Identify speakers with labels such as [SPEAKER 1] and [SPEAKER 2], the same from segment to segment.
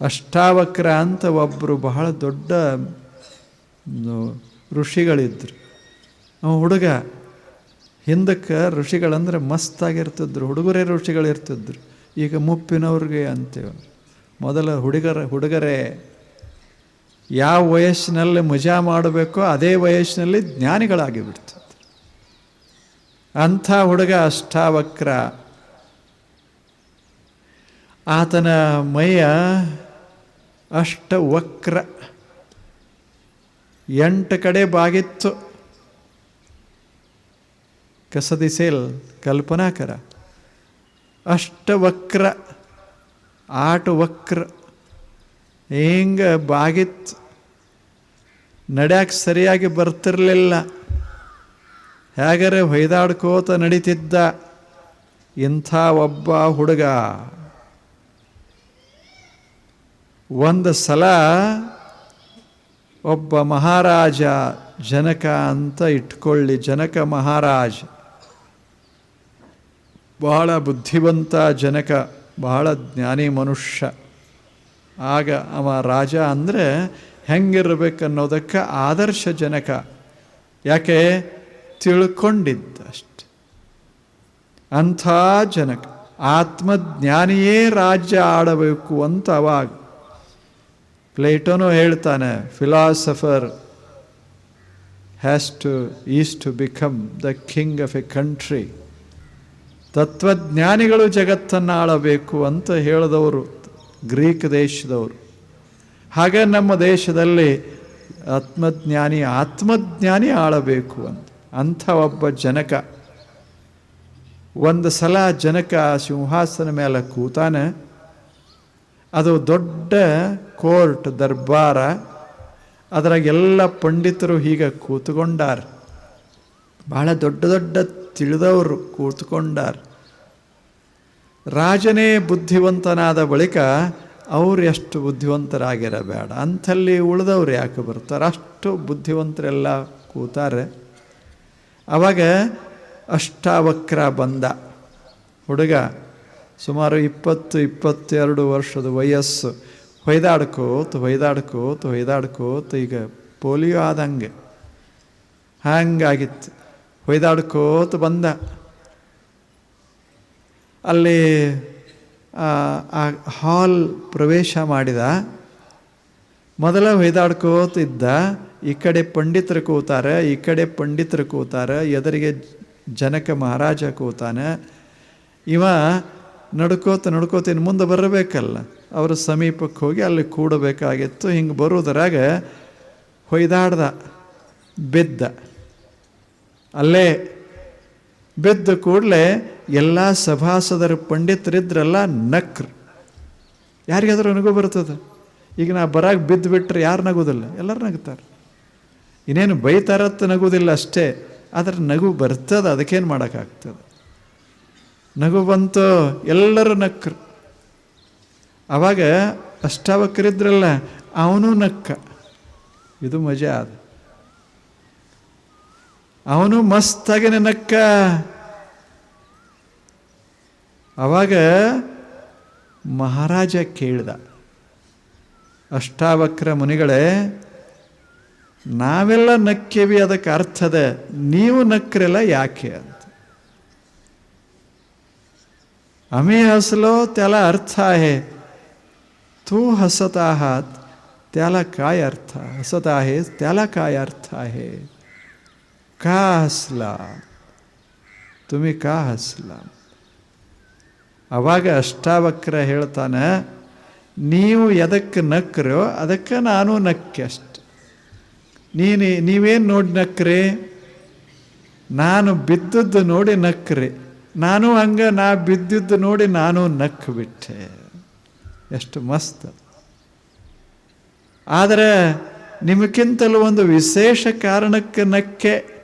[SPEAKER 1] ಅಷ್ಟಾವಕ್ರ ಅಂತ ಒಬ್ಬರು ಬಹಳ ದೊಡ್ಡ ಋಷಿಗಳಿದ್ದರು ಅವ ಹುಡುಗ, ಹಿಂದಕ್ಕೆ ಋಷಿಗಳಂದ್ರೆ ಮಸ್ತಾಗಿರ್ತಿದ್ರು ಹುಡುಗರೇ ಋಷಿಗಳಿರ್ತಿದ್ರು. ಈಗ ಮುಪ್ಪಿನವ್ರಿಗೆ ಅಂತೇವೆ. ಮೊದಲ ಹುಡುಗರ, ಹುಡುಗರೇ, ಯಾವ ವಯಸ್ಸಿನಲ್ಲಿ ಮಜಾ ಮಾಡಬೇಕೋ ಅದೇ ವಯಸ್ಸಿನಲ್ಲಿ ಜ್ಞಾನಿಗಳಾಗಿ ಬಿಡ್ತಿದ್ರು ಅಂಥ ಹುಡುಗ ಅಷ್ಟಾವಕ್ರ. ಆತನ ಮೈಯ ಅಷ್ಟವಕ್ರ. ಎಂಟು ಕಡೆ ಬಾಗಿತ್ತು. ಕಸದಿಸೇಲ್ ಕಲ್ಪನಾಕರ. ಅಷ್ಟವಕ್ರ ಆಟ ವಕ್ರ ಹಿಂಗೆ ಬಾಗಿತ್ತು. ನಡ್ಯಾಕೆ ಸರಿಯಾಗಿ ಬರ್ತಿರಲಿಲ್ಲ. ಹೇಗರೆ ಹೊಯ್ದಾಡ್ಕೋತ ನಡೀತಿದ್ದ ಇಂಥ ಒಬ್ಬ ಹುಡುಗ. ಒಂದು ಸಲ ಒಬ್ಬ ಮಹಾರಾಜ ಜನಕ ಅಂತ ಇಟ್ಕೊಳ್ಳಿ, ಜನಕ ಮಹಾರಾಜ. ಬಹಳ ಬುದ್ಧಿವಂತ ಜನಕ, ಬಹಳ ಜ್ಞಾನಿ ಮನುಷ್ಯ. ಆಗ ಅವ ರಾಜ ಅಂದರೆ ಹೆಂಗಿರ್ಬೇಕನ್ನೋದಕ್ಕೆ ಆದರ್ಶ ಜನಕ. ಯಾಕೆ? ತಿಳ್ಕೊಂಡಿದ್ದ ಅಷ್ಟೆ ಅಂಥ ಜನಕ. ಆತ್ಮಜ್ಞಾನಿಯೇ ರಾಜ್ಯ ಆಡಬೇಕು ಅಂತ ಅವಾಗ. ಪ್ಲೇಟೋನು ಹೇಳ್ತಾನೆ philosopher has to is to become the king of a country ತತ್ವಜ್ಞಾನಿಗಳು ಜಗತ್ತನ್ನು ಆಳಬೇಕು ಅಂತ ಹೇಳಿದವರು, ಗ್ರೀಕ್ ದೇಶದವರು. ಹಾಗೆ ನಮ್ಮ ದೇಶದಲ್ಲಿ ಆತ್ಮಜ್ಞಾನಿ ಆತ್ಮಜ್ಞಾನಿ ಆಳಬೇಕು ಅಂತ. ಅಂಥ ಒಬ್ಬ ಜನಕ. ಒಂದು ಸಲ ಜನಕ ಸಿಂಹಾಸನ ಮೇಲೆ ಕೂತಾನೆ ಅದು ದೊಡ್ಡ ಕೋರ್ಟ್ ದರ್ಬಾರ. ಅದರಾಗೆಲ್ಲ ಪಂಡಿತರು ಹೀಗೆ ಕೂತ್ಕೊಂಡಾರ. ಬಹಳ ದೊಡ್ಡ ದೊಡ್ಡ ತಿಳಿದವರು ಕೂತ್ಕೊಂಡಾರ. ರಾಜನೇ ಬುದ್ಧಿವಂತನಾದ ಬಳಿಕ ಅವ್ರು ಎಷ್ಟು ಬುದ್ಧಿವಂತರಾಗಿರಬೇಡ. ಅಂಥಲ್ಲಿ ಉಳಿದವ್ರು ಯಾಕೆ ಬರ್ತಾರೆ? ಅಷ್ಟು ಬುದ್ಧಿವಂತರೆಲ್ಲ ಕೂತಾರೆ. ಅವಾಗ ಅಷ್ಟಾವಕ್ರ ಬಂದ ಹುಡುಗ ಸುಮಾರು ಇಪ್ಪತ್ತು, ಇಪ್ಪತ್ತೆರಡು ವರ್ಷದ ವಯಸ್ಸು. ಹೊಯ್ದಾಡ್ಕೋತ ಹೊಯ್ದಾಡ್ಕೋತ ಹೊಯ್ದಾಡ್ಕೋತ ಈಗ ಪೋಲಿಯೋ ಆದಂಗೆ ಹಂಗಾಗಿತ್ತು. ಹೊಯ್ದಾಡ್ಕೋತ ಬಂದ. ಅಲ್ಲಿ, ಆ ಹಾಲ್ ಪ್ರವೇಶ ಮಾಡಿದ. ಮೊದಲ ಹೊಯ್ದಾಡ್ಕೋತ ಇದ್ದ. ಈ ಕಡೆ ಪಂಡಿತರು ಕೂತಾರೆ, ಈ ಕಡೆ ಪಂಡಿತರು ಕೂತಾರೆ. ಎದುರಿಗೆ ಜನಕ ಮಹಾರಾಜ ಕೂತಾನೆ. ಇವ ನಡ್ಕೋತ ನಡ್ಕೋತ ಮುಂದೆ ಬರಬೇಕಲ್ಲ. ಅವರ ಸಮೀಪಕ್ಕೆ ಹೋಗಿ ಅಲ್ಲಿ ಕೂಡಬೇಕಾಗಿತ್ತು. ಹಿಂಗೆ ಬರೋದ್ರಾಗ ಹೊಯ್ದಾಡ್ದ, ಬಿದ್ದ. ಅಲ್ಲೇ ಬಿದ್ದ ಕೂಡಲೇ ಎಲ್ಲ ಸಭಾಸದರ ಪಂಡಿತರಿದ್ರಲ್ಲ ನಕ್ರ. ಯಾರಿಗಾದ್ರೂ ನಗು ಬರ್ತದೆ? ಈಗ ನಾ ಬರಾಗ ಬಿದ್ದು ಬಿಟ್ಟರೆ ಯಾರು ನಗೋದಿಲ್ಲ? ಎಲ್ಲರೂ ನಗ್ತಾರೆ ಇನ್ನೇನು ಬೈತಾರತ್ತ ನಗೋದಿಲ್ಲ ಅಷ್ಟೇ. ಆದರೆ ನಗು ಬರ್ತದೆ, ಅದಕ್ಕೇನು ಮಾಡೋಕ್ಕಾಗ್ತದೆ? ನಗು ಬಂತು ಎಲ್ಲರೂ ನಕ್ಕರು ಅವಾಗ ಅಷ್ಟಾವಕರಿದ್ರಲ್ಲ, ಅವನು ನಕ್ಕ. ಇದು ಮಜಾ ಅದು. ಅವನು ಮಸ್ತಾಗಿ ನಕ್ಕ. ಅವಾಗ ಮಹಾರಾಜ ಕೇಳ್ದ, ಅಷ್ಟಾವಕ್ರ ಮುನಿಗಳೇ, ನಾವೆಲ್ಲ ನಕ್ಕೇವಿ, ಅದಕ್ಕೆ ಅರ್ಥದ ನೀವು ನಕ್ರೆಲ್ಲ ಯಾಕೆ ಅಂತ. आम्ही हसलो त्याला अर्थ आहे तू हसत आहात त्याला काय अर्थ हसत आहेस त्याला काय अर्थ आहे का हसला तुम्ही का हसला ಅವಾಗ ಅಷ್ಟಾವಕ್ರ ಹೇಳ್ತಾನೆ ನೀವು ಎದಕ್ಕೆ ನಕ್ರೋ ಅದಕ್ಕೆ ನಾನು ನಕ್ಕೆ ಅಷ್ಟೆ ನೀನು ನೀವೇನು ನೋಡಿ ನಕ್ರಿ ನಾನು ಬಿದ್ದದ್ದು ನೋಡಿ ನಕ್ರಿ ನಾನು ಹಂಗೆ, ನಾ ಬಿದ್ದಿದ್ದು ನೋಡಿ ನಾನು ನಕ್ಕು ಬಿಟ್ಟೆ ಎಷ್ಟು ಮಸ್ತ್. ಆದರೆ ನಿಮಗಿಂತಲೂ ಒಂದು ವಿಶೇಷ ಕಾರಣಕ್ಕೆ ನಕ್ಕೆ.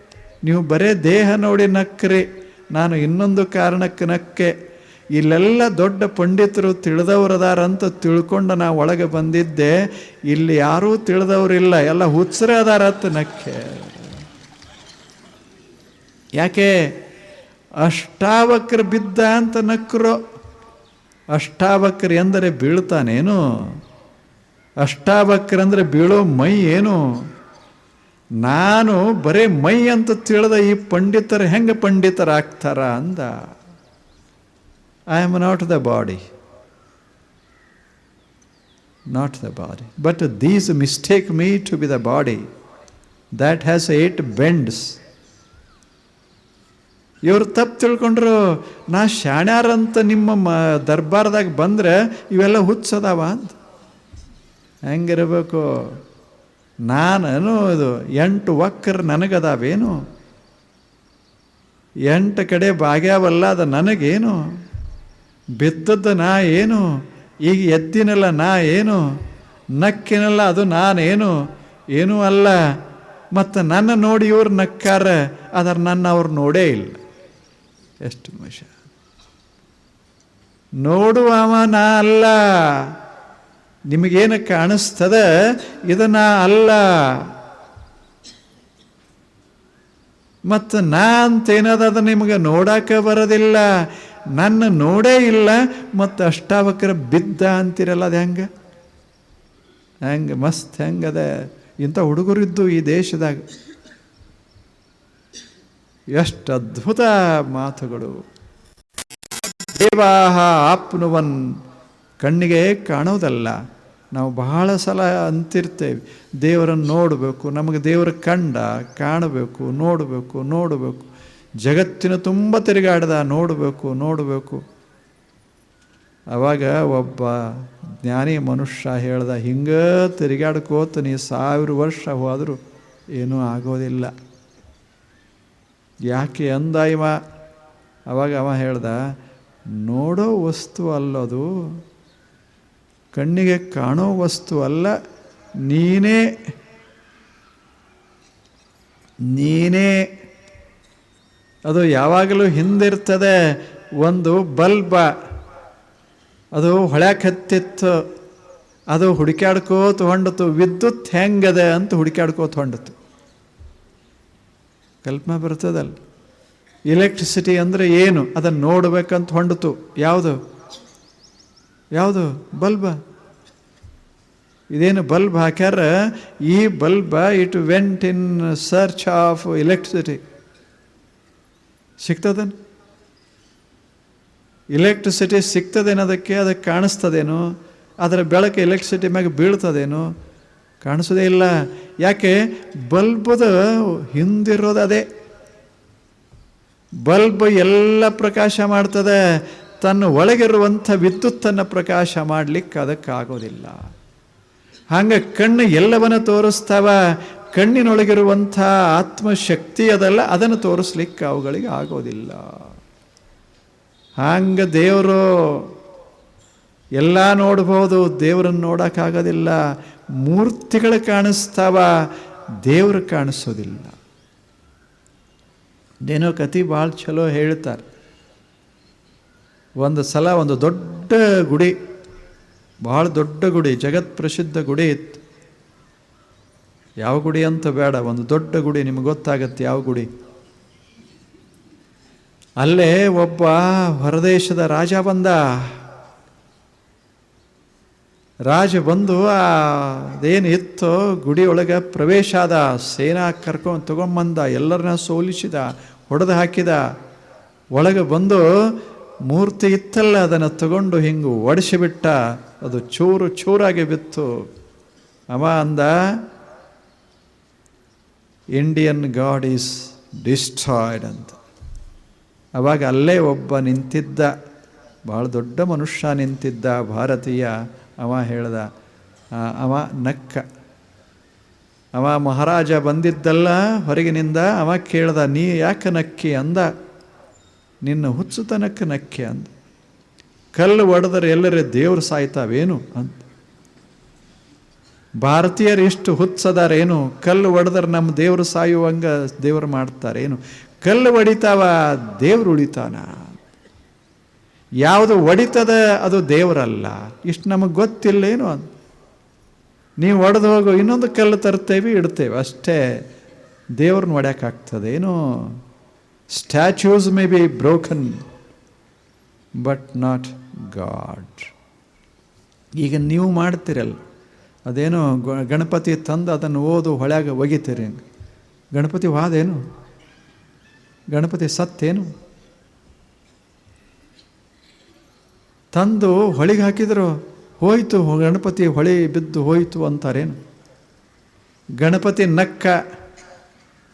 [SPEAKER 1] ನೀವು ಬರೇ ದೇಹ ನೋಡಿ ನಕ್ಕ್ರಿ ನಾನು ಇನ್ನೊಂದು ಕಾರಣಕ್ಕೆ ನಕ್ಕೆ. ಇಲ್ಲೆಲ್ಲ ದೊಡ್ಡ ಪಂಡಿತರು ತಿಳಿದವರದಾರಂತ ತಿಳ್ಕೊಂಡು ನಾ ಒಳಗೆ ಬಂದಿದ್ದೆ, ಇಲ್ಲಿ ಯಾರೂ ತಿಳಿದವರಿಲ್ಲ, ಎಲ್ಲ ಹುಚ್ಚರೇ ಅದಾರತ್ತ ನಕ್ಕೆ. ಯಾಕೆ? ಅಷ್ಟಾವಕ್ರ ಬಿದ್ದ ಅಂತ ನಕ್ರೋ. ಅಷ್ಟಾವಕ್ರ ಎಂದರೆ ಬೀಳ್ತಾನೇನು? ಅಷ್ಟಾವಕ್ರಂದ್ರೆ ಬೀಳೋ ಮೈ ಏನು? ನಾನು ಬರೇ ಮೈ ಅಂತ ತಿಳಿದ ಈ ಪಂಡಿತರು ಹೆಂಗೆ ಪಂಡಿತರಾಗ್ತಾರ ಅಂದ. I am not the body not the body but these mistake me to be the body that has eight bends ಇವ್ರು ತಪ್ಪು ತಿಳ್ಕೊಂಡ್ರು, ನಾ ಶಾಣ್ಯಾರಂತ ನಿಮ್ಮ ಮ, ದರ್ಬಾರ್ದಾಗ ಬಂದ್ರೆ ಇವೆಲ್ಲ ಹುಚ್ಚದಾವ ಅಂತ ಹೆಂಗಿರಬೇಕು? ನಾನೇನು ಇದು ಎಂಟು ಒಕ್ಕರ್ ನನಗದಾವೇನು? ಎಂಟು ಕಡೆ ಬಾಗ್ಯಾವಲ್ಲ, ಅದು ನನಗೇನು? ಬಿದ್ದದ್ದು ನಾ ಏನು? ಈಗ ಎದ್ದಿನಲ್ಲ ನಾ ಏನು? ನಕ್ಕಿನಲ್ಲ ಅದು ನಾನೇನು? ಏನೂ ಅಲ್ಲ. ಮತ್ತು ನನ್ನ ನೋಡಿ ಇವ್ರು ನಕ್ಕಾರ, ಅದರ ನನ್ನ ಅವ್ರು ನೋಡೇ ಇಲ್ಲ. ಎಷ್ಟು ಮಷ ನೋಡುವವ ನಾ ಅಲ್ಲ. ನಿಮಗೇನು ಕಾಣಿಸ್ತದ ಇದನ್ನ ಅಲ್ಲ. ಮತ್ತು ನಾ ಅಂತೇನದ ಅದು ನಿಮಗೆ ನೋಡಕ್ಕೆ ಬರೋದಿಲ್ಲ? ನನ್ನ ನೋಡೇ ಇಲ್ಲ. ಮತ್ತು ಅಷ್ಟಾವಕ್ರ ಬಿದ್ದ ಅಂತಿರಲ್ಲ ಅದು ಹೆಂಗೆ? ಹೆಂಗೆ ಮಸ್ತ್ ಹೆಂಗದ? ಇಂಥ ಹುಡುಗರಿದ್ದು ಈ ದೇಶದಾಗ ಎಷ್ಟು ಅದ್ಭುತ ಮಾತುಗಳು. ದೇವಾಹ ಆಪ್ನುವನ್ ಕಣ್ಣಿಗೆ ಕಾಣೋದಲ್ಲ ನಾವು ಬಹಳ ಸಲ ಅಂತಿರ್ತೇವೆ. ದೇವರನ್ನು ನೋಡಬೇಕು, ನಮಗೆ ದೇವರ ಕಂಡ ಕಾಣಬೇಕು, ನೋಡಬೇಕು ನೋಡಬೇಕು. ಜಗತ್ತಿನ ತುಂಬ ತಿರುಗಾಡ್ದ ನೋಡಬೇಕು ನೋಡಬೇಕು. ಆವಾಗ ಒಬ್ಬ ಜ್ಞಾನಿ ಮನುಷ್ಯ ಹೇಳ್ದ, ಹಿಂಗೆ ತಿರುಗಾಡ್ಕೋತ ನೀ ಸಾವಿರ ವರ್ಷ ಹೋದರೂ ಏನೂ ಆಗೋದಿಲ್ಲ. ಯಾಕೆ ಅಂದ ಇವ ಅವಾಗ ಅವ ಹೇಳ್ದ, ನೋಡೋ ವಸ್ತು ಅಲ್ಲದು, ಕಣ್ಣಿಗೆ ಕಾಣೋ ವಸ್ತು ಅಲ್ಲ, ನೀನೇ ನೀನೇ. ಅದು ಯಾವಾಗಲೂ ಹಿಂದಿರ್ತದೆ ಒಂದು ಬಲ್ಬ. ಅದು ಹೊಳ್ಯಾಕತ್ತಿತ್ತು ಅದು ಹುಡುಕ್ಯಾಡ್ಕೋತ ಹೊಂಡತು ವಿದ್ಯುತ್ ಹೆಂಗದೆ ಅಂತ ಹುಡುಕ್ಯಾಡ್ಕೋತ ಹೊಂಡತು ಕಲ್ಪನೆ ಬರ್ತದಲ್ಲ ಎಲೆಕ್ಟ್ರಿಸಿಟಿ ಅಂದರೆ ಏನು? ಅದನ್ನು ನೋಡಬೇಕಂತ ಹೊಂಡಿತು. ಯಾವುದು? ಯಾವುದು? ಬಲ್ಬ. ಇದೇನು ಬಲ್ಬ್ ಹಾಕ್ಯಾರ? ಈ bulb it went in search of electricity ಸಿಗ್ತದನ್ electricity ಸಿಗ್ತದೇನೋ ಅದಕ್ಕೆ? ಕಾಣಿಸ್ತದೇನೋ? ಅದರ ಬೆಳಕು ಎಲೆಕ್ಟ್ರಿಸಿಟಿ ಮ್ಯಾಗೆ ಬೀಳ್ತದೇನೋ? ಕಾಣಿಸೋದೇ ಇಲ್ಲ. ಯಾಕೆ? ಬಲ್ಬದ ಹಿಂದಿರೋದು ಅದೇ. ಬಲ್ಬ್ ಎಲ್ಲ ಪ್ರಕಾಶ ಮಾಡ್ತದೆ. ತನ್ನ ಒಳಗಿರುವಂಥ ವಿದ್ಯುತ್ತನ್ನು ಪ್ರಕಾಶ ಮಾಡಲಿಕ್ಕೆ ಅದಕ್ಕಾಗೋದಿಲ್ಲ. ಹಂಗೆ ಕಣ್ಣು ಎಲ್ಲವನ್ನ ತೋರಿಸ್ತಾವ. ಕಣ್ಣಿನೊಳಗಿರುವಂಥ ಆತ್ಮಶಕ್ತಿ ಅದಲ್ಲ, ಅದನ್ನು ತೋರಿಸ್ಲಿಕ್ಕೆ ಅವುಗಳಿಗೆ ಆಗೋದಿಲ್ಲ. ಹಂಗೆ ದೇವರು ಎಲ್ಲ ನೋಡ್ಬೋದು, ದೇವರನ್ನು ನೋಡೋಕ್ಕಾಗೋದಿಲ್ಲ. ಮೂರ್ತಿಗಳು ಕಾಣಿಸ್ತಾವ, ದೇವ್ರು ಕಾಣಿಸೋದಿಲ್ಲ. ಏನೋ ಕತಿ ಭಾಳ ಚಲೋ ಹೇಳ್ತಾರೆ. ಒಂದು ಸಲ ಒಂದು ದೊಡ್ಡ ಗುಡಿ, ಭಾಳ ದೊಡ್ಡ ಗುಡಿ, ಜಗತ್ ಪ್ರಸಿದ್ಧ ಗುಡಿ ಇತ್ತು. ಯಾವ ಗುಡಿ ಅಂತ ಬೇಡ, ಒಂದು ದೊಡ್ಡ ಗುಡಿ, ನಿಮ್ಗೆ ಗೊತ್ತಾಗತ್ತೆ ಯಾವ ಗುಡಿ. ಅಲ್ಲೇ ಒಬ್ಬ ಹೊರದೇಶದ ರಾಜ ಬಂದ. ರಾಜ ಬಂದು, ಆ, ಅದೇನು ಇತ್ತು ಗುಡಿ ಒಳಗೆ ಪ್ರವೇಶ ಆದ, ಸೇನಾ ಕರ್ಕೊಂಡು ತೊಗೊಂಬಂದ, ಎಲ್ಲರನ್ನ ಸೋಲಿಸಿದ, ಹೊಡೆದು ಹಾಕಿದ. ಒಳಗೆ ಬಂದು ಮೂರ್ತಿ ಇತ್ತಲ್ಲ, ಅದನ್ನು ತಗೊಂಡು ಹಿಂಗೆ ಒಡಿಸಿಬಿಟ್ಟ ಅದು ಚೂರು ಚೂರಾಗಿ ಬಿತ್ತು. ಅವ ಅಂದ, ಇಂಡಿಯನ್ ಗಾಡ್ ಈಸ್ ಡಿಸ್ಟ್ರಾಯ್ಡ್ ಅಂತ. ಅವಾಗ ಅಲ್ಲೇ ಒಬ್ಬ ನಿಂತಿದ್ದ. ಭಾಳ ದೊಡ್ಡ ಮನುಷ್ಯ ನಿಂತಿದ್ದ, ಭಾರತೀಯ. ಅವ ಹೇಳ್ದ ಅವ ನಕ್ಕ. ಅವ ಮಹಾರಾಜ ಬಂದಿದ್ದಲ್ಲ ಹೊರಗಿನಿಂದ, ಅವ ಕೇಳ್ದ, ನೀ ಯಾಕೆ ನಕ್ಕಿ ಅಂದ? ನಿನ್ನ ಹುಚ್ಚುತನಕ್ಕೆ ನಕ್ಕೆ ಅಂದ. ಕಲ್ಲು ಒಡೆದರೆ ಎಲ್ಲರೇ ದೇವರು ಸಾಯ್ತಾವೇನು ಅಂತ. ಭಾರತೀಯರು ಎಷ್ಟು ಹುಚ್ಚದಾರೇನು? ಕಲ್ಲು ಒಡೆದ್ರೆ ನಮ್ಮ ದೇವರು ಸಾಯುವಂಗ ದೇವರು ಮಾಡ್ತಾರೇನು? ಕಲ್ಲು ಒಡಿತಾವ, ದೇವ್ರು ಉಳಿತಾನ? ಯಾವುದು ಒಡಿತದ ಅದು ದೇವರಲ್ಲ. ಇಷ್ಟು ನಮಗೆ ಗೊತ್ತಿಲ್ಲೇನು ಅಂತ ನೀವು ಒಡೆದು ಹೋಗು, ಇನ್ನೊಂದು ಕಲ್ಲು ತರ್ತೇವೆ ಇಡ್ತೇವೆ. ಅಷ್ಟೇ ದೇವ್ರನ್ನ ಹೊಡ್ಯಾಕಾಗ್ತದೇನು statues may be broken but not God ಈಗ ನೀವು ಮಾಡ್ತಿರಲ್ಲ. ಅದೇನು ಗಣಪತಿ ತಂದು ಅದನ್ನು ಓದು, ಹೊಳ್ಯಾಗ ಒಗಿತೀರಿ. ಗಣಪತಿ ವಾದೇನು? ಗಣಪತಿ ಸತ್ತೇನು? ತಂದು ಹೊಳಿಗೆ ಹಾಕಿದರು, ಹೋಯಿತು, ಗಣಪತಿ ಹೊಳಿ ಬಿದ್ದು ಹೋಯಿತು ಅಂತಾರೇನು? ಗಣಪತಿ ನಕ್ಕ,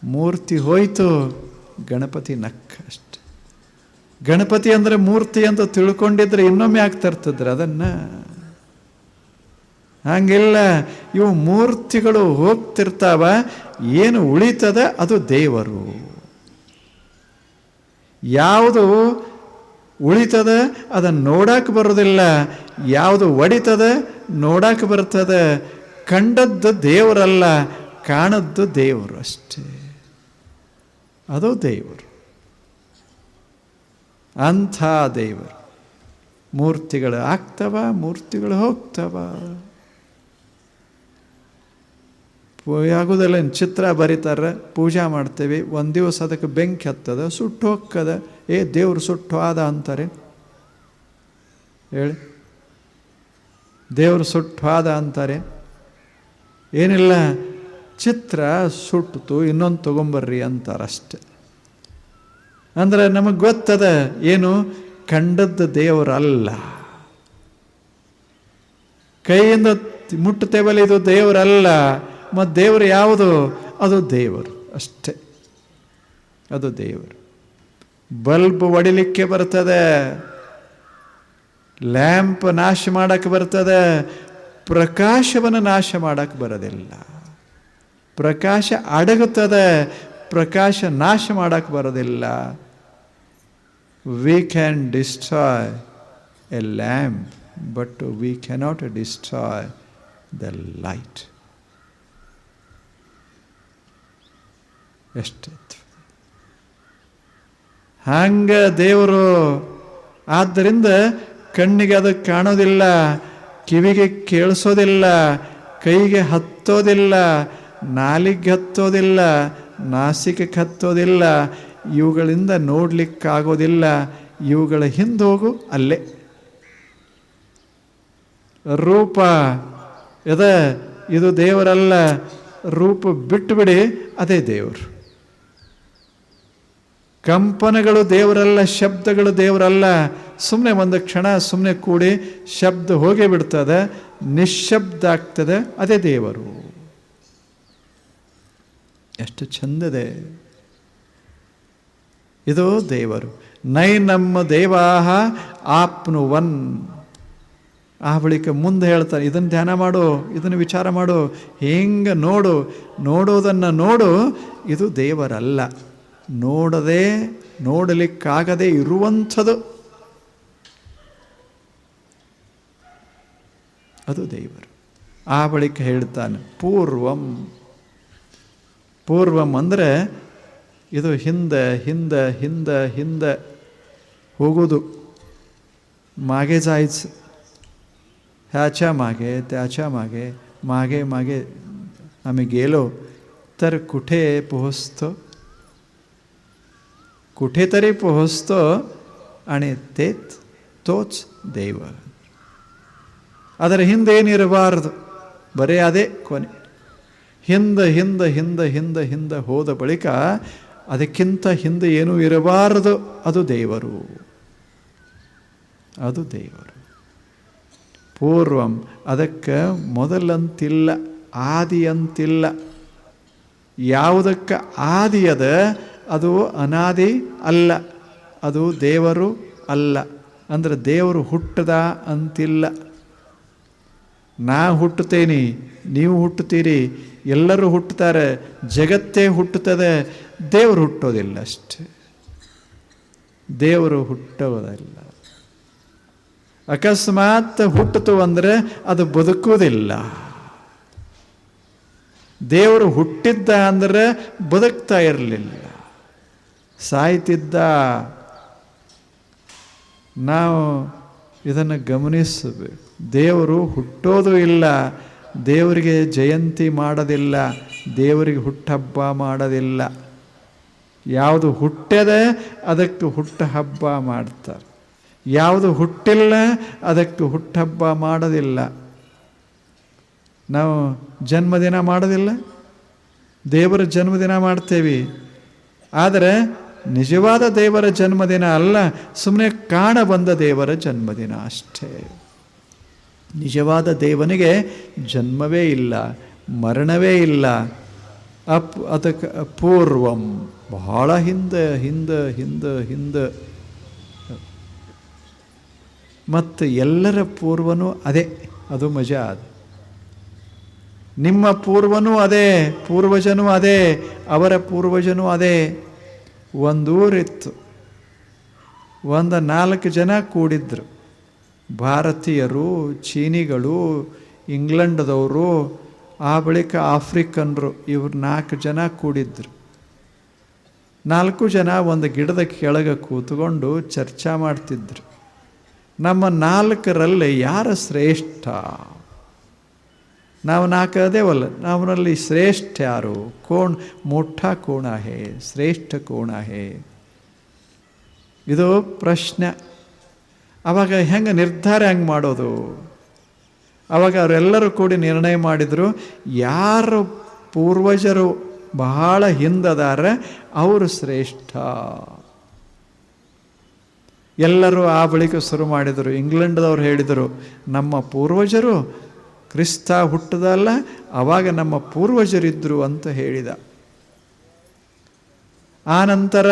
[SPEAKER 1] ಮೂರ್ತಿ ಹೋಯಿತು, ಗಣಪತಿ ನಕ್ಕ ಅಷ್ಟೆ. ಗಣಪತಿ ಅಂದರೆ ಮೂರ್ತಿ ಅಂತ ತಿಳ್ಕೊಂಡಿದ್ರೆ ಇನ್ನೊಮ್ಮೆ ಯಾಕೆ ಅದನ್ನು. ಹಂಗಿಲ್ಲ ಇವು ಮೂರ್ತಿಗಳು ಹೋಗ್ತಿರ್ತಾವ, ಏನು ಉಳಿತದ ಅದು ದೇವರು. ಯಾವುದು ಉಳಿತದ ಅದನ್ನು ನೋಡಕ್ಕೆ ಬರೋದಿಲ್ಲ. ಯಾವುದು ಒಡಿತದೆ ನೋಡಕ್ಕೆ ಬರ್ತದೆ. ಕಂಡದ್ದು ದೇವರಲ್ಲ, ಕಾಣದ್ದು ದೇವರು ಅಷ್ಟೇ. ಅದು ದೇವರು. ಅಂಥ ದೇವರು. ಮೂರ್ತಿಗಳು ಆಗ್ತವ, ಮೂರ್ತಿಗಳು ಹೋಗ್ತವ. ಆಗೋದಿಲ್ಲ ಇನ್ನು ಚಿತ್ರ ಬರೀತಾರೆ, ಪೂಜಾ ಮಾಡ್ತೇವೆ, ಒಂದು ದಿವಸ ಅದಕ್ಕೆ ಬೆಂಕಿ ಹತ್ತದ, ಸುಟ್ಟು ಹೋಗ್ತದ, ಏ ದೇವ್ರು ಸುಟ್ಟು ಆದ ಅಂತಾರೆ. ಹೇಳಿ. ದೇವ್ರು ಸುಟ್ಟು ಆದ ಅಂತಾರೆ. ಏನಿಲ್ಲ, ಚಿತ್ರ ಸುಟ್ಟಿತು ಇನ್ನೊಂದು ತೊಗೊಂಬರ್ರಿ ಅಂತಾರಷ್ಟೆ ಅಂದ್ರೆ ನಮಗೆ ಗೊತ್ತದ ಏನು? ಕಂಡದ್ದು ದೇವರಲ್ಲ. ಕೈಯಿಂದ ಮುಟ್ಟುತ್ತೇವಲ್ಲ ಇದು ದೇವರಲ್ಲ. ಮತ್ತು ದೇವರು ಯಾವುದು? ಅದು ದೇವರು ಅಷ್ಟೇ. ಅದು ದೇವರು. ಬಲ್ಬ್ ಒಡಿಲಿಕ್ಕೆ ಬರ್ತದೆ. ಲ್ಯಾಂಪ್ ನಾಶ ಮಾಡಕ್ಕೆ ಬರ್ತದೆ. ಪ್ರಕಾಶವನ್ನು ನಾಶ ಮಾಡಕ್ಕೆ ಬರೋದಿಲ್ಲ. ಪ್ರಕಾಶ ಅಡಗುತ್ತದೆ. ಪ್ರಕಾಶ ನಾಶ ಮಾಡಕ್ಕೆ ಬರೋದಿಲ್ಲ. We can destroy a lamp but we cannot destroy the light ಎಷ್ಟು ಹಂಗ ದೇವರು ಆದ್ದರಿಂದ ಕಣ್ಣಿಗೆ ಅದು ಕಾಣೋದಿಲ್ಲ, ಕಿವಿಗೆ ಕೇಳಿಸೋದಿಲ್ಲ, ಕೈಗೆ ಹತ್ತೋದಿಲ್ಲ, ನಾಲಿಗೆ ಹತ್ತೋದಿಲ್ಲ ನಾಸಿಕಕ್ಕೆ ಹತ್ತೋದಿಲ್ಲ, ಇವುಗಳಿಂದ ನೋಡ್ಲಿಕ್ಕಾಗೋದಿಲ್ಲ, ಇವುಗಳ ಹಿಂದೆ ಹೋಗು ಅಲ್ಲೇ. ರೂಪ ಎದ, ಇದು ದೇವರಲ್ಲ, ರೂಪ ಬಿಟ್ಟುಬಿಡಿ ಅದೇ ದೇವರು. ಕಂಪನಗಳು ದೇವರಲ್ಲ, ಶಬ್ದಗಳು ದೇವರಲ್ಲ. ಸುಮ್ಮನೆ ಒಂದು ಕ್ಷಣ ಸುಮ್ಮನೆ ಕೂಡಿ ಶಬ್ದ ಹೋಗೇ ಬಿಡ್ತದೆ, ನಿಶ್ಶಬ್ದ ಆಗ್ತದೆ, ಅದೇ ದೇವರು. ಎಷ್ಟು ಚಂದದೆ. ಇದು ದೇವರು. ನೈ ನಮ್ಮ ದೇವಾಹ ಆಪ್ನುವನ್. ಆ ಬಳಿಕ ಮುಂದೆ ಹೇಳ್ತಾರೆ ಇದನ್ನು ಧ್ಯಾನ ಮಾಡು ಇದನ್ನು ವಿಚಾರ ಮಾಡು, ಹೆಂಗೆ ನೋಡು, ನೋಡೋದನ್ನು ನೋಡು, ಇದು ದೇವರಲ್ಲ. ನೋಡದೆ ನೋಡಲಿಕ್ಕಾಗದೆ ಇರುವಂಥದ್ದು ಅದು ದೇವರು ಆ ಬಳಿಕ ಹೇಳ್ತಾನೆ ಪೂರ್ವಂ ಪೂರ್ವಂ ಅಂದರೆ ಇದು ಹಿಂದೆ ಹಿಂದೆ ಹಿಂದೆ ಹಿಂದೆ ಹೋಗೋದು मागे जायचं ह्याच्या मागे त्याच्या मागे मागे मागे आम्ही गेलो तर कुठे पोहोचतो कुठेतरी पोहोचतो आणि तेच ತೋಚ್ ದೇವ ಅದರ ಹಿಂದೆ ಏನಿರಬಾರದು ಬರೇ ಅದೇ ಕೊನೆ ಹಿಂದೆ ಹಿಂದೆ ಹಿಂದೆ ಹಿಂದೆ ಹಿಂದೆ ಹೋದ ಬಳಿಕ ಅದಕ್ಕಿಂತ ಹಿಂದೆ ಏನೂ ಇರಬಾರದು ಅದು ದೇವರು ಅದು ದೇವರು ಪೂರ್ವಂ ಅದಕ್ಕೆ ಮೊದಲಂತಿಲ್ಲ ಆದಿ ಅಂತಿಲ್ಲ ಯಾವುದಕ್ಕೆ ಆದಿ ಅದ ಅನಾದಿ ಅಲ್ಲ, ಅದು ದೇವರು ಅಲ್ಲ. ಅಂದ್ರೆ ದೇವರು ಹುಟ್ಟದ ಅಂತಿಲ್ಲ. ನಾ ಹುಟ್ಟುತ್ತೇನೆ, ನೀವು ಹುಟ್ಟುತ್ತೀರಿ, ಎಲ್ಲರೂ ಹುಟ್ಟುತ್ತಾರೆ, ಜಗತ್ತೇ ಹುಟ್ಟುತ್ತದೆ, ದೇವರು ಹುಟ್ಟೋದಿಲ್ಲ ಅಷ್ಟೆ. ದೇವರು ಹುಟ್ಟೋದಿಲ್ಲ ಅಕಸ್ಮಾತ್ ಹುಟ್ಟಿತು ಅಂದರೆ ಅದು ಬದುಕುವುದಿಲ್ಲ. ದೇವರು ಹುಟ್ಟಿದ್ದ ಅಂದರೆ ಬದುಕ್ತಾ ಇರಲಿಲ್ಲ. ಸಾಯ್ತಿದ್ದ ನಾವು ಇದನ್ನು ಗಮನಿಸಬೇಕು. ದೇವರು ಹುಟ್ಟೋದು ಇಲ್ಲ, ದೇವರಿಗೆ ಜಯಂತಿ ಮಾಡೋದಿಲ್ಲ, ದೇವರಿಗೆ ಹುಟ್ಟಹಬ್ಬ ಮಾಡೋದಿಲ್ಲ. ಯಾವುದು ಹುಟ್ಟದೆ ಅದಕ್ಕೆ ಹುಟ್ಟ ಹಬ್ಬ ಮಾಡ್ತಾರೆ. ಯಾವುದು ಹುಟ್ಟಿಲ್ಲ ಅದಕ್ಕೆ ಹುಟ್ಟಹಬ್ಬ ಮಾಡೋದಿಲ್ಲ. ನಾವು ಜನ್ಮದಿನ ಮಾಡೋದಿಲ್ಲ? ದೇವರ ಜನ್ಮದಿನ ಮಾಡ್ತೇವೆ. ಆದರೆ ನಿಜವಾದ ದೇವರ ಜನ್ಮದಿನ ಅಲ್ಲ ಸುಮ್ಮನೆ ಕಾಣ ಬಂದ ದೇವರ ಜನ್ಮದಿನ ಅಷ್ಟೇ. ನಿಜವಾದ ದೇವನಿಗೆ ಜನ್ಮವೇ ಇಲ್ಲ, ಮರಣವೇ ಇಲ್ಲ. ಅಪ್ ಅದಕ್ಕೆ ಪೂರ್ವಂ ಬಹಳ ಹಿಂದೆ ಹಿಂದೆ ಹಿಂದೆ ಹಿಂದೆ. ಮತ್ತು ಎಲ್ಲರ ಪೂರ್ವನೂ ಅದೇ, ಅದು ಮಜಾ ಅದು. ನಿಮ್ಮ ಪೂರ್ವನೂ ಅದೇ, ಪೂರ್ವಜನೂ ಅದೇ, ಅವರ ಪೂರ್ವಜನೂ ಅದೇ. ಒಂದೂರಿತ್ತು. ಒಂದು ನಾಲ್ಕು ಜನ ಕೂಡಿದ್ರು. ಭಾರತೀಯರು, ಚೀನಿಗಳು, ಇಂಗ್ಲೆಂಡ್ದವರು, ಆ ಬಳಿಕ ಆಫ್ರಿಕನ್ರು, ಇವ್ರು ನಾಲ್ಕು ಜನ ಕೂಡಿದ್ರು. ನಾಲ್ಕು ಜನ ಒಂದು ಗಿಡದ ಕೆಳಗೆ ಕೂತ್ಕೊಂಡು ಚರ್ಚಾ ಮಾಡ್ತಿದ್ರು. ನಮ್ಮ ನಾಲ್ಕರಲ್ಲಿ ಯಾರ ಶ್ರೇಷ್ಠ? ನಾವು ನಾಲ್ಕು ಅದೇವಲ್ಲ ನಮ್ಮಲ್ಲಿ ಶ್ರೇಷ್ಠ ಯಾರು? ಕೋಣ, ಮೋಠ ಕೋಣ ಹೇ, ಶ್ರೇಷ್ಠ ಕೋಣ ಹೇ. ಇದು ಪ್ರಶ್ನೆ. ಅವಾಗ ಹೆಂಗೆ ನಿರ್ಧಾರ ಹೆಂಗೆ ಮಾಡೋದು? ಅವಾಗ ಅವರೆಲ್ಲರೂ ಕೂಡಿ ನಿರ್ಣಯ ಮಾಡಿದರು, ಯಾರು ಪೂರ್ವಜರು ಬಹಳ ಹಿಂದದಾರ ಅವರು ಶ್ರೇಷ್ಠ. ಎಲ್ಲರೂ ಆ ಬಳಿಕ ಶುರು ಮಾಡಿದರು. ಇಂಗ್ಲೆಂಡ್ದವ್ರು ಹೇಳಿದರು, ನಮ್ಮ ಪೂರ್ವಜರು ಕ್ರಿಸ್ತ ಹುಟ್ಟದಲ್ಲ, ಅವಾಗ ನಮ್ಮ ಪೂರ್ವಜರಿದ್ದರು ಅಂತ ಹೇಳಿದ. ಆನಂತರ ನಂತರ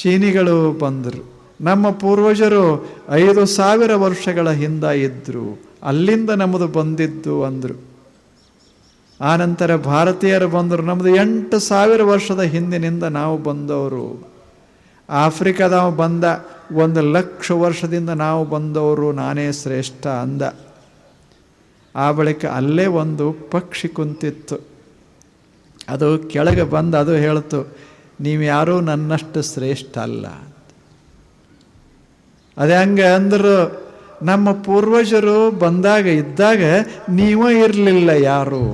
[SPEAKER 1] ಚೀನಿಗಳು ಬಂದರು. ನಮ್ಮ ಪೂರ್ವಜರು ಐದು ಸಾವಿರ ವರ್ಷಗಳ ಹಿಂದೆ ಇದ್ದರು ಅಲ್ಲಿಂದ ನಮ್ಮದು ಬಂದಿದ್ದು ಅಂದರು. ಆನಂತರ ಭಾರತೀಯರು ಬಂದರು. ನಮ್ಮದು ಎಂಟು ಸಾವಿರ ವರ್ಷದ ಹಿಂದಿನಿಂದ ನಾವು ಬಂದವರು. ಆಫ್ರಿಕಾದವ ಬಂದ, ಒಂದು ಲಕ್ಷ ವರ್ಷದಿಂದ ನಾವು ಬಂದವರು, ನಾನೇ ಶ್ರೇಷ್ಠ ಅಂದ. ಆ ಬಳಿಕ ಅಲ್ಲೇ ಒಂದು ಪಕ್ಷಿ ಕುಂತಿತ್ತು. ಅದು ಕೆಳಗೆ ಬಂದು ಅದು ಹೇಳ್ತು, ನೀವು ಯಾರೂ ನನ್ನಷ್ಟು ಶ್ರೇಷ್ಠ ಅಲ್ಲ. ಅದೇ ಹಂಗೆ ಅಂದರು, ನಮ್ಮ ಪೂರ್ವಜರು ಬಂದಾಗ ಇದ್ದಾಗ ನೀವೇ ಇರಲಿಲ್ಲ ಯಾರು.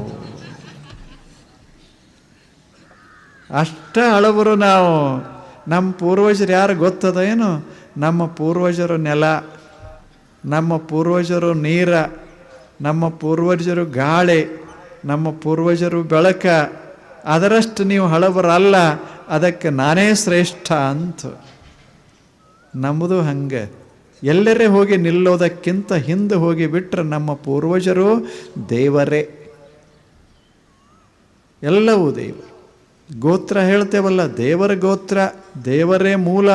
[SPEAKER 1] ಅಷ್ಟ ಹಳಬರು ನಾವು. ನಮ್ಮ ಪೂರ್ವಜರು ಯಾರು ಗೊತ್ತದ ಏನು? ನಮ್ಮ ಪೂರ್ವಜರು ನೆಲ, ನಮ್ಮ ಪೂರ್ವಜರು ನೀರ. ನಮ್ಮ ಪೂರ್ವಜರು ಗಾಳಿ, ನಮ್ಮ ಪೂರ್ವಜರು ಬೆಳಕ, ಅದರಷ್ಟು ನೀವು ಹಳಬರಲ್ಲ, ಅದಕ್ಕೆ ನಾನೇ ಶ್ರೇಷ್ಠ ಅಂತ. ನಮ್ಮದು ಹಂಗೆ. ಎಲ್ಲರೇ ಹೋಗಿ ನಿಲ್ಲೋದಕ್ಕಿಂತ ಹಿಂದೆ ಹೋಗಿ ಬಿಟ್ಟರೆ ನಮ್ಮ ಪೂರ್ವಜರು ದೇವರೇ. ಎಲ್ಲವೂ ದೇವರು ಗೋತ್ರ ಹೇಳ್ತೇವಲ್ಲ, ದೇವರ ಗೋತ್ರ, ದೇವರೇ ಮೂಲ.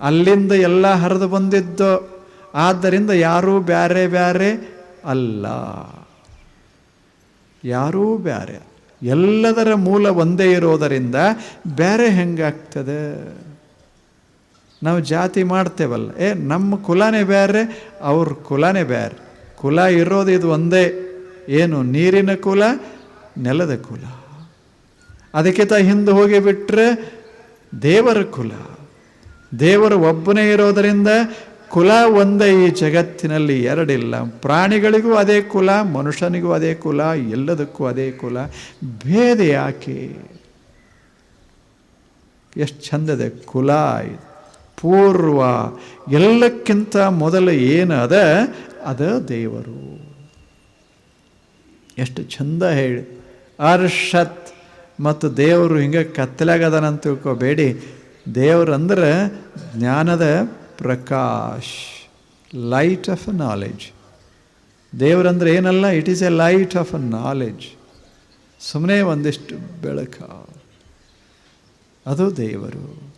[SPEAKER 1] ಅಲ್ಲಿಂದ ಎಲ್ಲ ಹರಿದು ಬಂದಿದ್ದು. ಆದ್ದರಿಂದ ಯಾರೂ ಬ್ಯಾರೆ ಬ್ಯಾರೆ ಅಲ್ಲ. ಯಾರೂ ಬೇರೆ ಎಲ್ಲದರ ಮೂಲ ಒಂದೇ ಇರೋದರಿಂದ ಬೇರೆ ಹೆಂಗಾಗ್ತದೆ? ನಾವು ಜಾತಿ ಮಾಡ್ತೇವಲ್ಲ. ಏ, ನಮ್ಮ ಕುಲನೇ ಬೇರೆ ಅವ್ರ ಕುಲನೇ ಬೇರೆ ಕುಲ ಇರೋದು ಇದು ಒಂದೇ. ಏನು, ನೀರಿನ ಕುಲ, ನೆಲದ ಕುಲ. ಅದಕ್ಕೆ ತ ಹಿಂದೆ ಹೋಗಿ ಬಿಟ್ಟರೆ ದೇವರ ಕುಲ. ದೇವರು ಒಬ್ಬನೇ ಇರೋದರಿಂದ ಕುಲ ಒಂದೇ ಈ ಜಗತ್ತಿನಲ್ಲಿ ಎರಡಿಲ್ಲ. ಪ್ರಾಣಿಗಳಿಗೂ ಅದೇ ಕುಲ, ಮನುಷ್ಯನಿಗೂ ಅದೇ ಕುಲ, ಎಲ್ಲದಕ್ಕೂ ಅದೇ ಕುಲ. ಭೇದ ಯಾಕೆ? ಎಷ್ಟು ಚಂದದೆ ಕುಲ ಇದು. ಪೂರ್ವ ಎಲ್ಲಕ್ಕಿಂತ ಮೊದಲು ಏನು ಅದ? ಅದ ದೇವರು. ಎಷ್ಟು ಚಂದ ಹೇಳಿ. ಅರ್ಷತ್ ಮತ್ತು ದೇವರು ಹಿಂಗೆ ಕತ್ತಲಾಗದನಂತ ತಿಳ್ಕೋಬೇಡಿ. ದೇವರು ಅಂದ್ರೆ ಜ್ಞಾನದ ಪ್ರಕಾಶ್ ಲೈಟ್ ಆಫ್ ಅ ನಾಲೆಜ್ ದೇವರಂದ್ರೆ ಏನಲ್ಲ it is a light of a knowledge ಸುಮ್ಮನೆ ಒಂದಿಷ್ಟು ಬೆಳಕ. ಅದು ದೇವರು.